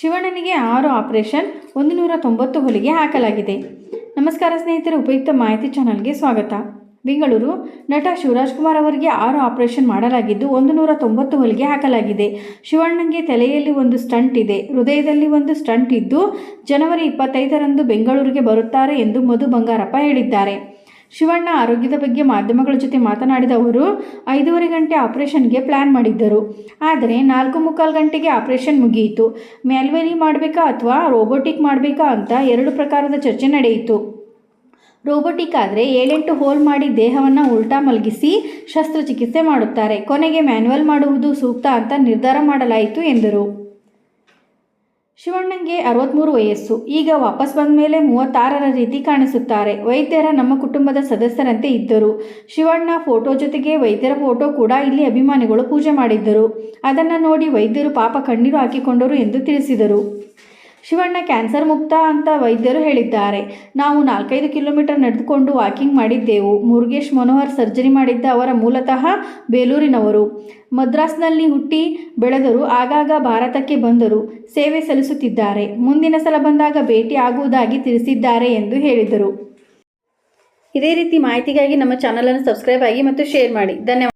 ಶಿವಣ್ಣನಿಗೆ ಆರು ಆಪರೇಷನ್ ಒಂದು ನೂರ ತೊಂಬತ್ತು ಹೊಲಿಗೆ ಹಾಕಲಾಗಿದೆ. ನಮಸ್ಕಾರ ಸ್ನೇಹಿತರೆ, ಉಪಯುಕ್ತ ಮಾಹಿತಿ ಚಾನಲ್ಗೆ ಸ್ವಾಗತ. ಬೆಂಗಳೂರು ನಟ ಶಿವರಾಜ್ ಕುಮಾರ್ ಅವರಿಗೆ ಆರು ಆಪರೇಷನ್ ಮಾಡಲಾಗಿದ್ದು ಒಂದು ನೂರ ತೊಂಬತ್ತು ಹೊಲಿಗೆ ಹಾಕಲಾಗಿದೆ. ಶಿವಣ್ಣನಿಗೆ ತಲೆಯಲ್ಲಿ ಒಂದು ಸ್ಟಂಟ್ ಇದೆ. ಹೃದಯದಲ್ಲಿ ಒಂದು ಸ್ಟಂಟ್ ಇದ್ದು, ಜನವರಿ ಇಪ್ಪತ್ತೈದರಂದು ಬೆಂಗಳೂರಿಗೆ ಬರುತ್ತಾರೆ ಎಂದು ಮಧು ಬಂಗಾರಪ್ಪ ಹೇಳಿದ್ದಾರೆ. ಶಿವಣ್ಣ ಆರೋಗ್ಯದ ಬಗ್ಗೆ ಮಾಧ್ಯಮಗಳ ಜೊತೆ ಮಾತನಾಡಿದ ಅವರು, ಐದೂವರೆ ಗಂಟೆ ಆಪರೇಷನ್ಗೆ ಪ್ಲ್ಯಾನ್ ಮಾಡಿದ್ದರು. ಆದರೆ ನಾಲ್ಕು ಮುಕ್ಕಾಲು ಗಂಟೆಗೆ ಆಪರೇಷನ್ ಮುಗಿಯಿತು. ಮ್ಯಾಲ್ವೆರಿ ಮಾಡಬೇಕಾ ಅಥವಾ ರೋಬೋಟಿಕ್ ಮಾಡಬೇಕಾ ಅಂತ ಎರಡು ಪ್ರಕಾರದ ಚರ್ಚೆ ನಡೆಯಿತು. ರೋಬೋಟಿಕ್ ಆದರೆ ಏಳೆಂಟು ಹೋಲ್ ಮಾಡಿ ದೇಹವನ್ನು ಉಲ್ಟಾ ಮಲಗಿಸಿ ಶಸ್ತ್ರಚಿಕಿತ್ಸೆ ಮಾಡುತ್ತಾರೆ. ಕೊನೆಗೆ ಮ್ಯಾನ್ಯುವಲ್ ಮಾಡುವುದು ಸೂಕ್ತ ಅಂತ ನಿರ್ಧಾರ ಮಾಡಲಾಯಿತು ಎಂದರು. ಶಿವಣ್ಣಂಗೆ ಅರವತ್ತ್ಮೂರು ವಯಸ್ಸು. ಈಗ ವಾಪಸ್ ಬಂದ ಮೇಲೆ ಮೂವತ್ತಾರರ ರೀತಿ ಕಾಣಿಸುತ್ತಾರೆ. ವೈದ್ಯರ ನಮ್ಮ ಕುಟುಂಬದ ಸದಸ್ಯರಂತೆ ಇದ್ದರು. ಶಿವಣ್ಣ ಫೋಟೋ ಜೊತೆಗೆ ವೈದ್ಯರ ಫೋಟೋ ಕೂಡ ಇಲ್ಲಿ ಅಭಿಮಾನಿಗಳು ಪೂಜೆ ಮಾಡಿದ್ದರು. ಅದನ್ನು ನೋಡಿ ವೈದ್ಯರು ಪಾಪ ಕಣ್ಣೀರು ಹಾಕಿಕೊಂಡರು ಎಂದು ತಿಳಿಸಿದರು. ಶಿವಣ್ಣ ಕ್ಯಾನ್ಸರ್ ಮುಕ್ತ ಅಂತ ವೈದ್ಯರು ಹೇಳಿದ್ದಾರೆ. ನಾವು ನಾಲ್ಕೈದು ಕಿಲೋಮೀಟರ್ ನಡೆದುಕೊಂಡು ವಾಕಿಂಗ್ ಮಾಡಿದ್ದೆವು. ಮುರುಗೇಶ್ ಮನೋಹರ್ ಸರ್ಜರಿ ಮಾಡಿದ್ದ ಅವರ ಮೂಲತಃ ಬೇಲೂರಿನವರು. ಮದ್ರಾಸ್ನಲ್ಲಿ ಹುಟ್ಟಿ ಬೆಳೆದರು, ಆಗಾಗ ಭಾರತಕ್ಕೆ ಬಂದರು, ಸೇವೆ ಸಲ್ಲಿಸುತ್ತಿದ್ದಾರೆ. ಮುಂದಿನ ಸಲ ಬಂದಾಗ ಭೇಟಿ ಆಗುವುದಾಗಿ ತಿಳಿಸಿದ್ದಾರೆ ಎಂದು ಹೇಳಿದರು. ಇದೇ ರೀತಿ ಮಾಹಿತಿಗಾಗಿ ನಮ್ಮ ಚಾನಲನ್ನು ಸಬ್ಸ್ಕ್ರೈಬ್ ಆಗಿ ಮತ್ತು ಶೇರ್ ಮಾಡಿ. ಧನ್ಯವಾದ.